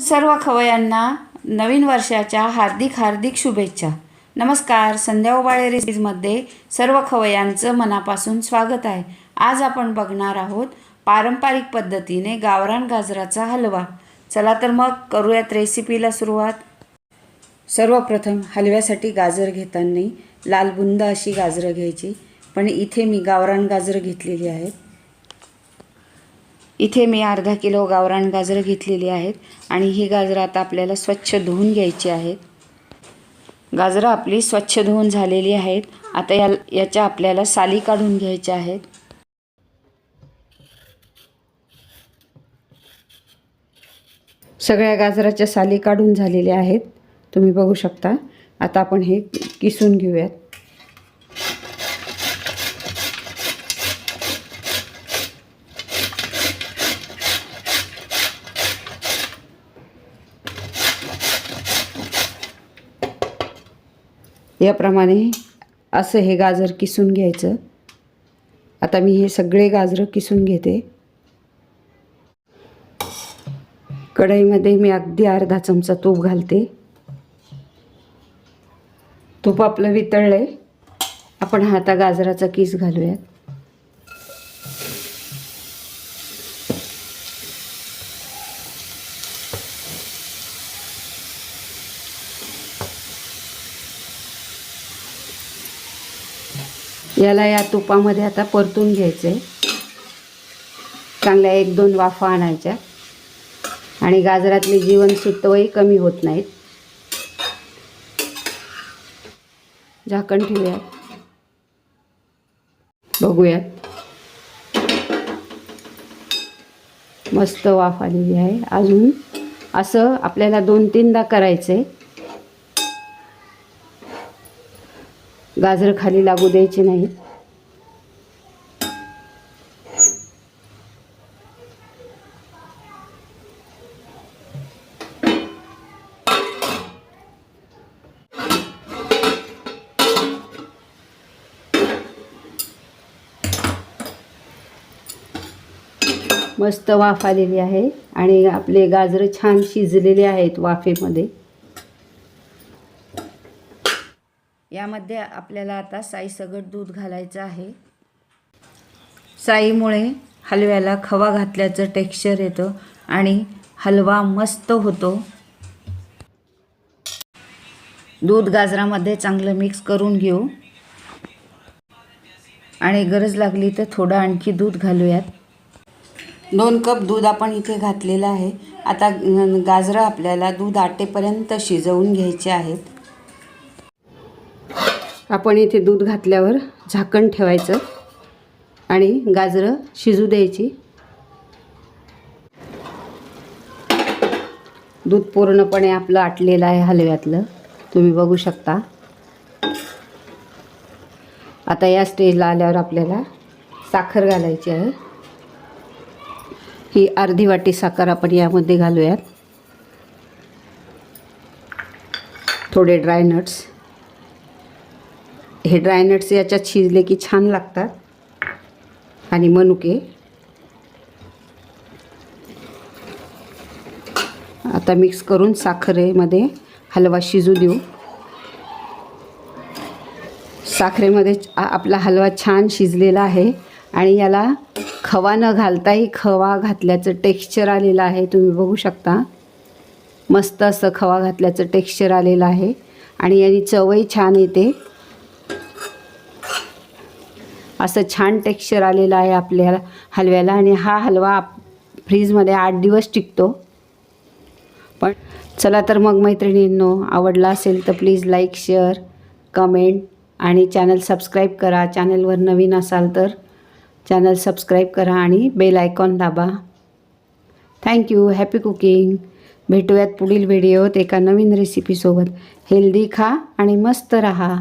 सर्व खवयांना नवीन वर्षाच्या हार्दिक हार्दिक शुभेच्छा. नमस्कार संध्या उबाळे रेसिपीजमध्ये सर्व खवयांचं मनापासून स्वागत आहे. आज आपण बघणार आहोत पारंपरिक पद्धतीने गावरान गाजराचा हलवा. चला तर मग करूयात रेसिपीला सुरुवात. सर्वप्रथम हलव्यासाठी गाजर घेताना लाल बुंद अशी गाजरं घ्यायची. पण इथे मी गावरान गाजरं घेतलेली आहेत. इथे मी अर्धा किलो गावरान गाजरं घेतलेली आहेत आणि ही गाजरं आता आपल्याला स्वच्छ धुवून घ्यायची आहेत. गाजरं आपली स्वच्छ धुवून झालेली आहेत. आता या याच्या आपल्याला साली काढून घ्यायच्या आहेत. सगळ्या गाजराच्या साली काढून झालेल्या आहेत. तुम्ही बघू शकता. आता आपण हे किसून घेऊयात. याप्रमाणे असं हे गाजर किसून घ्यायचं. आता मी हे सगळे गाजरं किसून घेते. कढईमध्ये मी अगदी अर्धा चमचा तूप घालते. तूप आपलं वितळलं आहे आपण हा आता गाजराचा किस घालूयात. याला या तुपामध्ये आता परतून घ्यायचं. आहे चांगल्या एक दोन वाफा आणायच्या. आणि गाजरातले जीवनसत्वही कमी होत नाहीत. झाकण ठेवूयात. बघूयात. मस्त वाफ आलेली आहे. अजून असं आपल्याला दोन तीनदा करायचं आहे गाजर खाली लागू द्यायचे नाहीत मस्त वाफ आलेली आहे आणि आपले गाजरं छान शिजलेले आहेत वाफेमध्ये. यामध्ये आपल्याला आता साईसगट दूध घालायचं आहे. साईमुळे हलव्याला खवा घातल्याचं टेक्स्चर येतं आणि हलवा मस्त होतो. दूध गाजरामध्ये चांगलं मिक्स करून घेऊ. आणि गरज लागली तर थोडं आणखी दूध घालूयात. दोन कप दूध आपण इथे घातलेलं आहे. आता गाजरं आपल्याला दूध आटेपर्यंत शिजवून घ्यायचे आहेत. आपण इथे दूध घातल्यावर झाकण ठेवायचं आणि गाजरं शिजू द्यायची. दूध पूर्णपणे आपलं आटलेलं आहे हलव्यातलं. तुम्ही बघू शकता. आता या स्टेजला आल्यावर आपल्याला साखर घालायची आहे. ही अर्धी वाटी साखर आपण यामध्ये घालूयात. थोडे ड्राय नट्स हे ड्रायनट्स याच्यात शिजले की छान लागतात. आणि मनुके. आता मिक्स करून साखरेमध्ये हलवा शिजू देऊ. साखरेमध्ये आपला हलवा छान शिजलेला आहे. आणि याला खवा न घालताही खवा घातल्याचं टेक्स्चर आलेलं आहे. तुम्ही बघू शकता. मस्त असं खवा घातल्याचं टेक्स्चर आलेलं आहे. आणि याने चवही छान येते. असं छान टेक्स्चर आलेलं आहे आपल्या हलव्याला. आणि हा हलवा फ्रीजमध्ये आठ दिवस टिकतो. पण चला तर मग मैत्रिणींनो आवडला असेल तर प्लीज लाईक शेअर कमेंट आणि चॅनल सबस्क्राईब करा. चॅनलवर नवीन असाल तर चॅनल सबस्क्राईब करा आणि बेल आयकॉन दाबा. थँक्यू हॅपी कुकिंग भेटूयात पुढील व्हिडिओत एका नवीन रेसिपीसोबत हेल्दी खा आणि मस्त रहा.